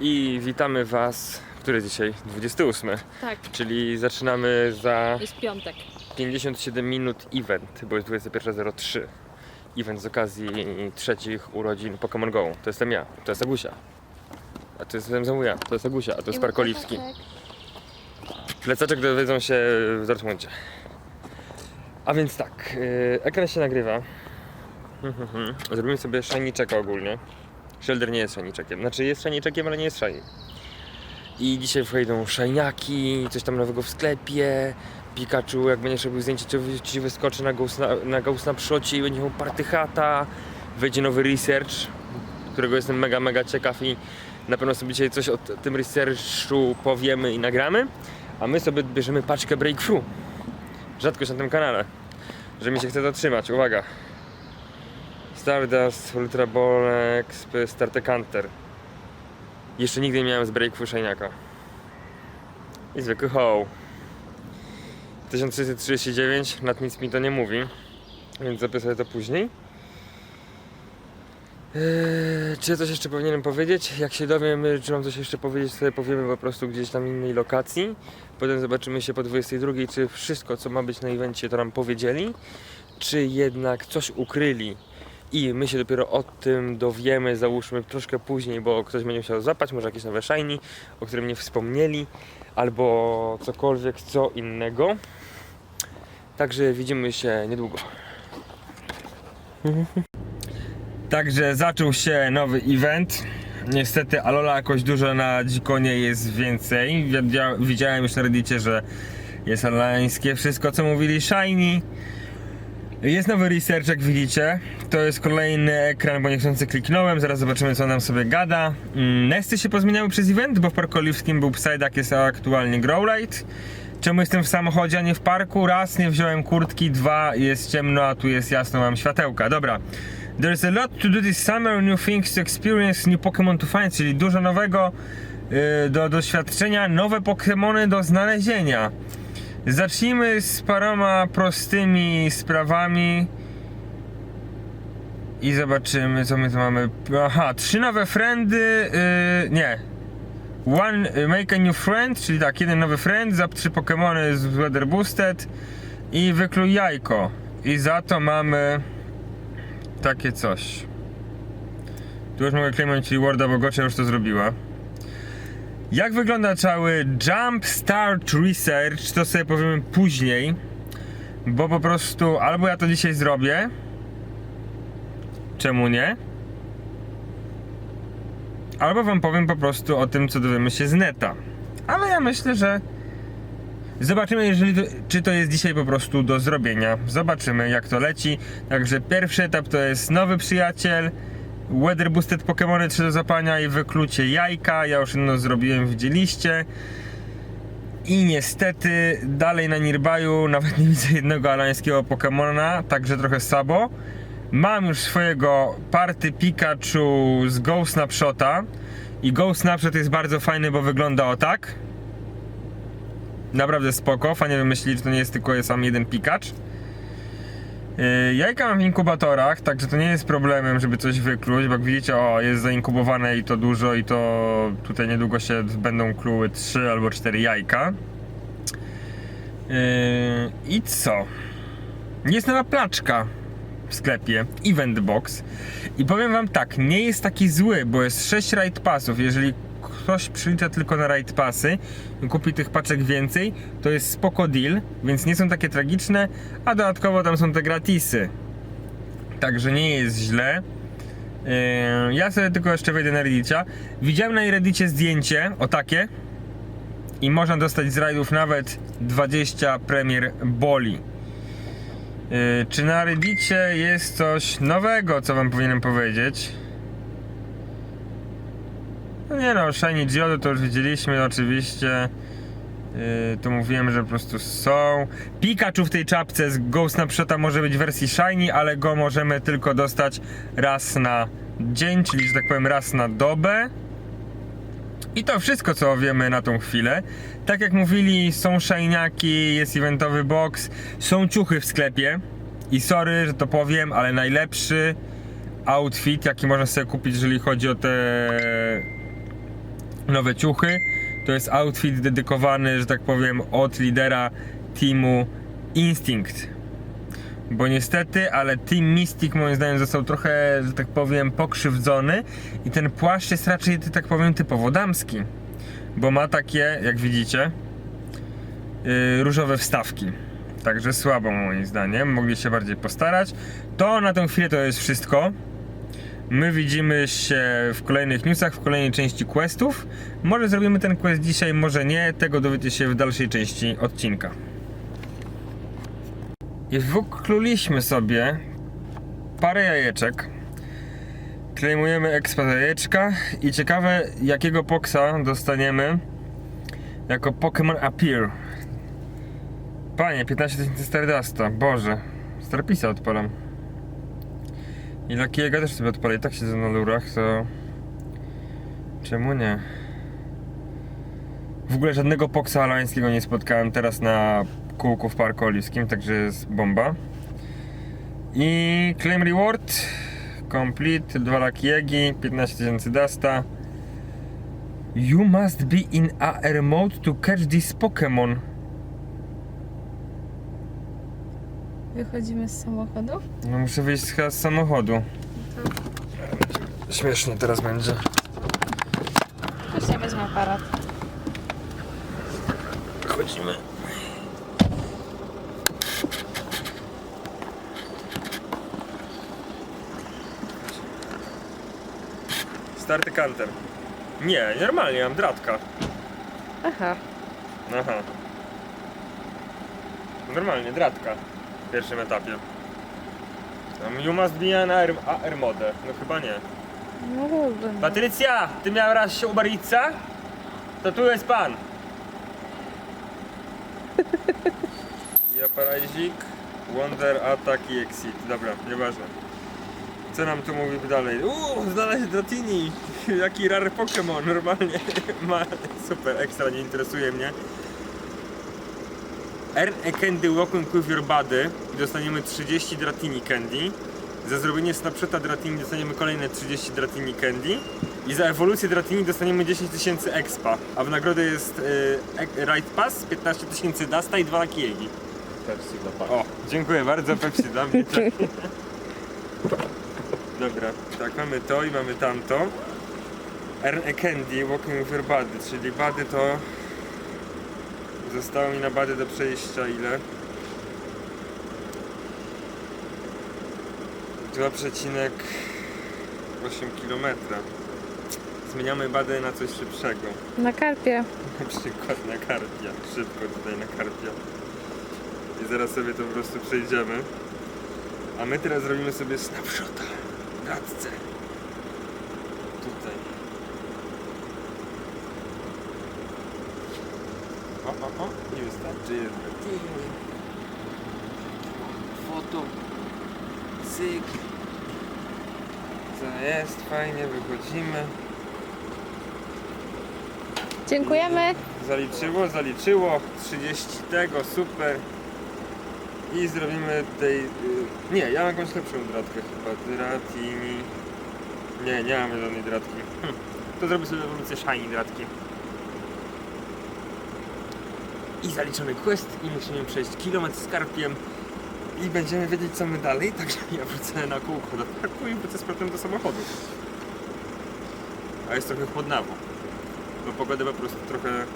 I witamy Was, który dzisiaj 28, Tak, czyli zaczynamy za jest piątek. 57 minut event, bo jest 21.03. Event z okazji trzecich urodzin Pokémon Go. To jestem ja, to jest Agusia. A to jestem znowu ja, to jest Agusia, a to jest Park Oliwski. Plecaczek dowiedzą się w Dortmundzie. A więc tak, yy, ekran się nagrywa. Mhm, mhm. Zrobimy sobie shiniczeka ogólnie. Shelder nie jest shiniczkiem, znaczy jest shiniczkiem, ale nie jest shiny. I dzisiaj wejdą shiniaki, coś tam nowego w sklepie. Pikachu, jak będziesz robił zdjęcie, to ci wyskoczy na ghost na, na, na przocie i będzie miał party hata. Wejdzie nowy research, którego jestem mega, mega ciekaw i na pewno sobie dzisiaj coś o tym researchu powiemy i nagramy. A my sobie bierzemy paczkę Breakthrough. Rzadkość na tym kanale. Że mi się chce zatrzymać. Uwaga. Stardust, Ultra Ball, Exp, Startecanter. Jeszcze nigdy nie miałem z Breakthrough Shiniaka. I zwykły hoł. 1639, nad nic mi to nie mówi. Więc zapisuję to później. Eee, czy coś jeszcze powinienem powiedzieć? Jak się dowiem, czy mam coś jeszcze powiedzieć, to sobie powiemy po prostu gdzieś tam innej lokacji. Potem zobaczymy się po 22, czy wszystko, co ma być na evencie, to nam powiedzieli, czy jednak coś ukryli i my się dopiero o tym dowiemy, załóżmy troszkę później, bo ktoś będzie musiał zapać, może jakieś nowe shiny, o którym nie wspomnieli, albo cokolwiek, co innego. Także widzimy się niedługo. Także zaczął się nowy event. Niestety Alola jakoś dużo na dzikonie jest więcej. Widzia- Widziałem już na reddicie, że jest alańskie wszystko co mówili Shiny. Jest nowy research jak widzicie. To jest kolejny ekran, bo niechcący kliknąłem. Zaraz zobaczymy co nam sobie gada. Mm, Nesty się pozmieniały przez event, bo w Parku Oliwskim był Psyduck, jest aktualnie Growlite. Czemu jestem w samochodzie, a nie w parku? Raz, nie wziąłem kurtki, dwa, jest ciemno, a tu jest jasno, mam światełka. Dobra. There's a lot to do this summer, new things to experience, new Pokémon to find, czyli dużo nowego yy, do doświadczenia, nowe Pokémony do znalezienia. Zacznijmy z paroma prostymi sprawami i zobaczymy, co my tu mamy. Aha, trzy nowe friendy, yy, nie. One, y, make a new friend, czyli tak, jeden nowy friend, zap trzy Pokémony z Weather Boosted i wykluj jajko. I za to mamy takie coś. Tu już mogę claimować Rewarda, bo Gotcha już to zrobiła. Jak wygląda cały Jump Start Research, to sobie powiemy później, bo po prostu albo ja to dzisiaj zrobię, czemu nie? Albo wam powiem po prostu o tym, co dowiemy się z neta. Ale ja myślę, że zobaczymy, jeżeli to, czy to jest dzisiaj po prostu do zrobienia. Zobaczymy, jak to leci. Także pierwszy etap to jest nowy przyjaciel, Weather Boosted Pokémony 3 do zapania i wyklucie jajka. Ja już jedno zrobiłem, widzieliście. I niestety dalej na Nirbaju nawet nie widzę jednego alańskiego Pokemona, także trochę słabo. Mam już swojego party Pikachu z Go Snapshota. I Go Snapshot jest bardzo fajny, bo wygląda o tak. Naprawdę spoko, fajnie wymyślili, że to nie jest tylko sam jeden Pikacz. Yy, Jajka mam w inkubatorach, także to nie jest problemem, żeby coś wykluć, bo jak widzicie, o, jest zainkubowane i to dużo i to tutaj niedługo się będą kluły 3 albo 4 jajka. Yy, I co? Jest nowa placzka w sklepie, Event Box. I powiem wam tak, nie jest taki zły, bo jest 6 raid passów. Jeżeli ktoś przylicza tylko na raid passy i kupi tych paczek więcej, to jest spoko deal, więc nie są takie tragiczne, a dodatkowo tam są te gratisy. Także nie jest źle. Yy, Ja sobie tylko jeszcze wejdę na Reddicia. Widziałem na Reddicie zdjęcie, o takie. I można dostać z rajdów nawet 20 premier boli. Yy, czy na Reddicie jest coś nowego, co wam powinienem powiedzieć? No nie no, Shiny Geody to już widzieliśmy oczywiście. Yy, to mówiłem, że po prostu są. Pikachu w tej czapce z Ghost Snapshota może być w wersji Shiny, ale go możemy tylko dostać raz na dzień, czyli że tak powiem raz na dobę. I to wszystko, co wiemy na tą chwilę. Tak jak mówili, są shiniaki, jest eventowy box, są ciuchy w sklepie. I sorry, że to powiem, ale najlepszy outfit, jaki można sobie kupić, jeżeli chodzi o te nowe ciuchy. To jest outfit dedykowany, że tak powiem, od lidera teamu Instinct. Bo niestety, ale Team Mystic moim zdaniem został trochę, że tak powiem, pokrzywdzony i ten płaszcz jest raczej, tak powiem, typowo damski. Bo ma takie, jak widzicie, yy, różowe wstawki. Także słabo moim zdaniem, mogli się bardziej postarać. To na tę chwilę to jest wszystko. My widzimy się w kolejnych newsach, w kolejnej części questów. Może zrobimy ten quest dzisiaj, może nie. Tego dowiecie się w dalszej części odcinka. I wykluliśmy sobie parę jajeczek. Klejmujemy za jajeczka i ciekawe jakiego poksa dostaniemy jako Pokémon Appear. Panie, 15 tysięcy Stardasta, Boże. Starpisa odpalam. I Lucky'ego też sobie odpalę, i tak siedzę na lurach, to... Czemu nie? W ogóle żadnego poksa alańskiego nie spotkałem teraz na kółku w Parku Oliwskim, także jest bomba. I claim reward complete, 2 Lucky'egi, 15 tysięcy Dasta. You must be in AR mode to catch this Pokémon. Wychodzimy z samochodu. No muszę wyjść chyba z samochodu. Śmiesznie teraz będzie. Też nie wezmę aparat. Chodzimy. Starty kanter. Nie, normalnie, mam dratka. Aha. Aha. Normalnie, dratka. W pierwszym etapie. Tam you must be an mode. No chyba nie. No dobra. Patrycja, ty miała raz się ubarwić, To tu jest pan. Ja paralizik, Wonder, Attack i Exit. Dobra, nieważne. Co nam tu mówi dalej? Uuu, znaleźć Dratini! Jaki rary Pokémon, normalnie. Ma, super, ekstra, nie interesuje mnie. Earn a candy walking with your body i dostaniemy 30 Dratini candy. Za zrobienie snapshota Dratini dostaniemy kolejne 30 Dratini candy. I za ewolucję Dratini dostaniemy 10 tysięcy expa. A w nagrodę jest y, e- Ride Pass, 15 tysięcy Dasta i 2 Lakiegi. Pepsi dla pana. O, dziękuję bardzo, Pepsi dla mnie. Tak. Dobra, tak, mamy to i mamy tamto. Earn a candy, walking with your body, czyli bady to... Zostało mi na bady do przejścia ile? 2,8 km. Zmieniamy badę na coś szybszego. Na karpie. Na przykład na karpia. Szybko tutaj na karpia. I zaraz sobie to po prostu przejdziemy. A my teraz zrobimy sobie snapshota. Radce. Tutaj. O, o, o. Nie wystarczy jednak. Foto. Cyk. Co jest? Fajnie, wychodzimy. Dziękujemy. Zaliczyło, zaliczyło. 30 tego, super. I zrobimy tej... y, Nie, ja mam jakąś lepszą dratkę chyba. Dratini... Nie, nie mamy żadnej dratki. Hm. To zrobię sobie ewolucję shiny dratki. I zaliczony quest i musimy przejść kilometr z karpiem i będziemy wiedzieć co my dalej, także ja wrócę na kółko do parku i wrócę z powrotem do samochodu. A jest trochę chłodnawo bo pogoda po prostu trochę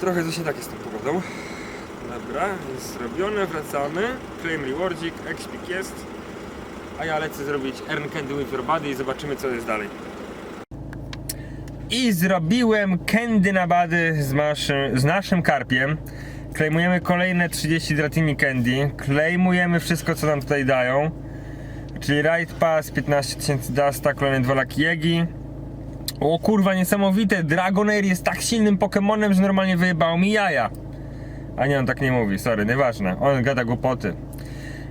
trochę coś nie tak jest z tą pogodą. Dobra, jest zrobione, wracamy. Claim rewardzik, expik jest. A ja lecę zrobić earn candy with your body i zobaczymy co jest dalej i zrobiłem candy na bady z naszym, z naszym karpiem Klejmujemy kolejne 30 Dratini Candy. Klejmujemy wszystko, co nam tutaj dają. Czyli Ride Pass, 15 tysięcy Dasta, kolejne 2 Lakiegi. O kurwa, niesamowite! Dragonair jest tak silnym Pokemonem, że normalnie wyjebało mi jaja. A nie, on tak nie mówi, sorry, nieważne. On gada głupoty.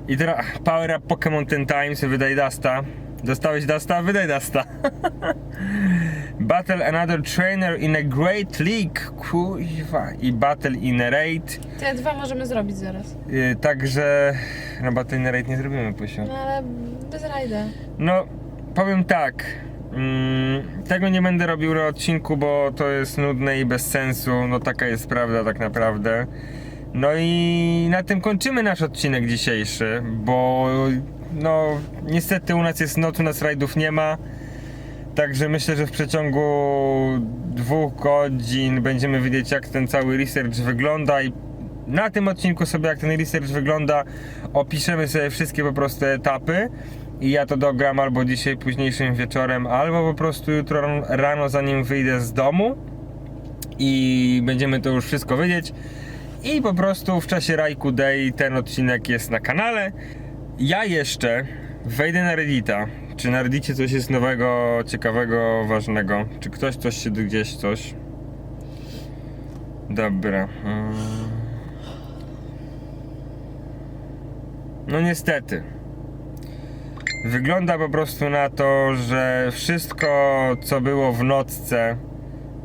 I teraz Power Up Pokémon Ten Times, wydaj Dasta. Dostałeś Dasta? Wydaj Dasta. Battle another trainer in a great league. Kuźwa. I Battle in a raid. Te dwa możemy zrobić zaraz. Yy, także... No Battle in a raid nie zrobimy posią. No ale bez rajda. No, powiem tak. Mm, tego nie będę robił na odcinku, bo to jest nudne i bez sensu. No taka jest prawda tak naprawdę. No i na tym kończymy nasz odcinek dzisiejszy, bo no niestety u nas jest noc, u nas rajdów nie ma. Także myślę, że w przeciągu dwóch godzin będziemy wiedzieć jak ten cały research wygląda i na tym odcinku sobie jak ten research wygląda opiszemy sobie wszystkie po prostu etapy i ja to dogram albo dzisiaj późniejszym wieczorem, albo po prostu jutro ran- rano zanim wyjdę z domu i będziemy to już wszystko wiedzieć i po prostu w czasie Rajku Day ten odcinek jest na kanale. Ja jeszcze wejdę na Reddita. Czy na Reddicie coś jest nowego, ciekawego, ważnego? Czy ktoś coś się gdzieś coś? Dobra. mm. No niestety. Wygląda po prostu na to, że wszystko co było w nocce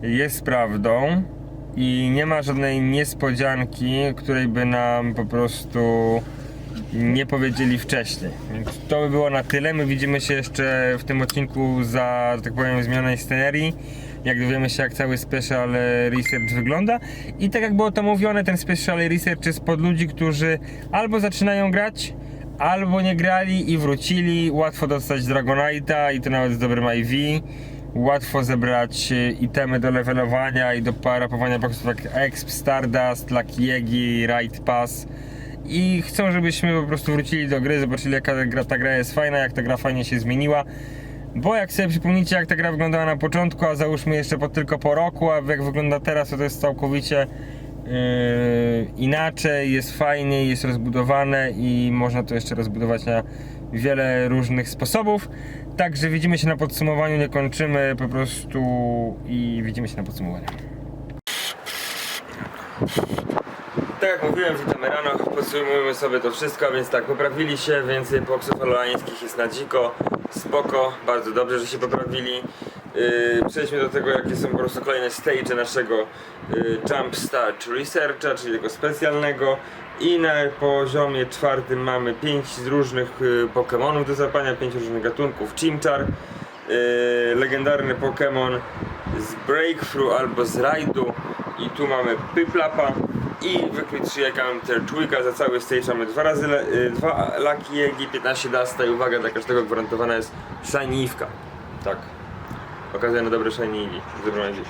jest prawdą i nie ma żadnej niespodzianki, której by nam po prostu nie powiedzieli wcześniej. Więc to by było na tyle. My widzimy się jeszcze w tym odcinku za, że tak powiem, zmianej scenerii. Jak dowiemy się, jak cały special research wygląda. I tak jak było to mówione, ten special research jest pod ludzi, którzy albo zaczynają grać, albo nie grali i wrócili. Łatwo dostać Dragonite'a i to nawet z dobrym IV. Łatwo zebrać e, itemy do levelowania i do parapowania boxów jak Exp, Stardust, Lucky Yegi, Ride Pass. I chcą, żebyśmy po prostu wrócili do gry, zobaczyli jaka ta gra, ta gra jest fajna, jak ta gra fajnie się zmieniła. Bo jak sobie przypomnicie, jak ta gra wyglądała na początku, a załóżmy jeszcze po, tylko po roku, a jak wygląda teraz, to to jest całkowicie yy, inaczej, jest fajniej, jest rozbudowane i można to jeszcze rozbudować na wiele różnych sposobów. Także widzimy się na podsumowaniu, nie kończymy po prostu i widzimy się na podsumowaniu. Jak mówiłem, witamy rano, podsumujemy sobie to wszystko, więc tak, poprawili się, więcej boksów aloańskich jest na dziko, spoko, bardzo dobrze, że się poprawili. Yy, przejdźmy do tego, jakie są po prostu kolejne stage naszego yy, Jump Start Researcha, czyli tego specjalnego. I na poziomie czwartym mamy 5 różnych yy, Pokémonów do zapania, 5 różnych gatunków. Chimchar, yy, legendarny Pokémon z Breakthrough albo z Rajdu i tu mamy Pyplapa i wykryj 3 jajka mamy Tertwika, za cały stage mamy dwa razy le, y, dwa Lucky Jegi, 15 Dasta i uwaga, dla każdego gwarantowana jest Shiny Iwka. Tak. Okazja na dobre Eevee. Dobrą nadzieję.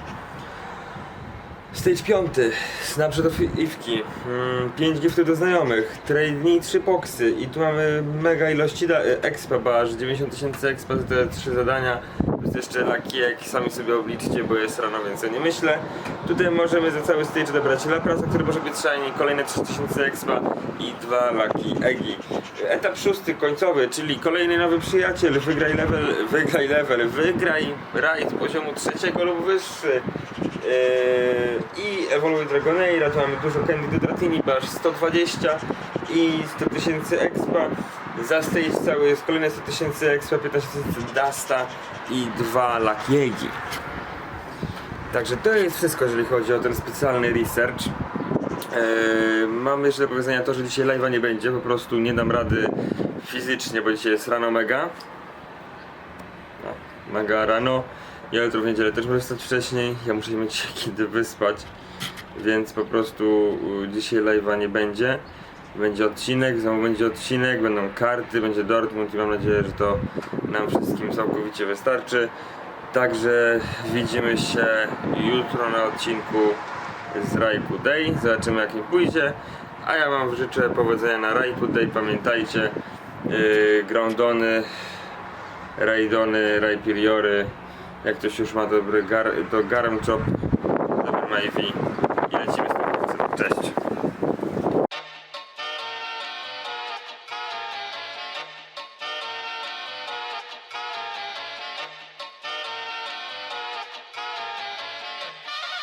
Stage 5. Snapshot of Iwki. 5 giftów do znajomych. Trade 3 boxy. I tu mamy mega ilości da- e, expa, bo aż 90 tysięcy expa za te 3 zadania. Plus jeszcze Lucky jak sami sobie obliczcie, bo jest rano, więc ja nie myślę. Tutaj możemy za cały stage odebrać Laprasa, który może być shiny, kolejne 3000 expa i dwa Lucky Eggi. Etap szósty, końcowy, czyli kolejny nowy przyjaciel. Wygraj level, wygraj level, wygraj raid poziomu trzeciego lub wyższy. Yy, i ewoluuje Dragoneira, tu mamy dużo Candy do Dratini, aż 120 i 100 tysięcy expa. Za stage cały jest kolejne 100 tysięcy expa, 15 tysięcy Dusta i dwa Lakiegi. Także to jest wszystko, jeżeli chodzi o ten specjalny research. Eee, mam jeszcze do powiedzenia to, że dzisiaj live'a nie będzie, po prostu nie dam rady fizycznie, bo dzisiaj jest rano mega. No, mega rano. Ja jutro w niedzielę też muszę wstać wcześniej, ja muszę mieć kiedy wyspać, więc po prostu y, dzisiaj live'a nie będzie. Będzie odcinek, znowu będzie odcinek, będą karty, będzie Dortmund i mam nadzieję, że to nam wszystkim całkowicie wystarczy. Także widzimy się jutro na odcinku z Rajku Day. Zobaczymy jak mi pójdzie. A ja wam życzę powodzenia na Rajku Day. Pamiętajcie, yy, groundony, rajdony, rajpiriory. Jak ktoś już ma dobry gar, to garam chop, dobry Ivy.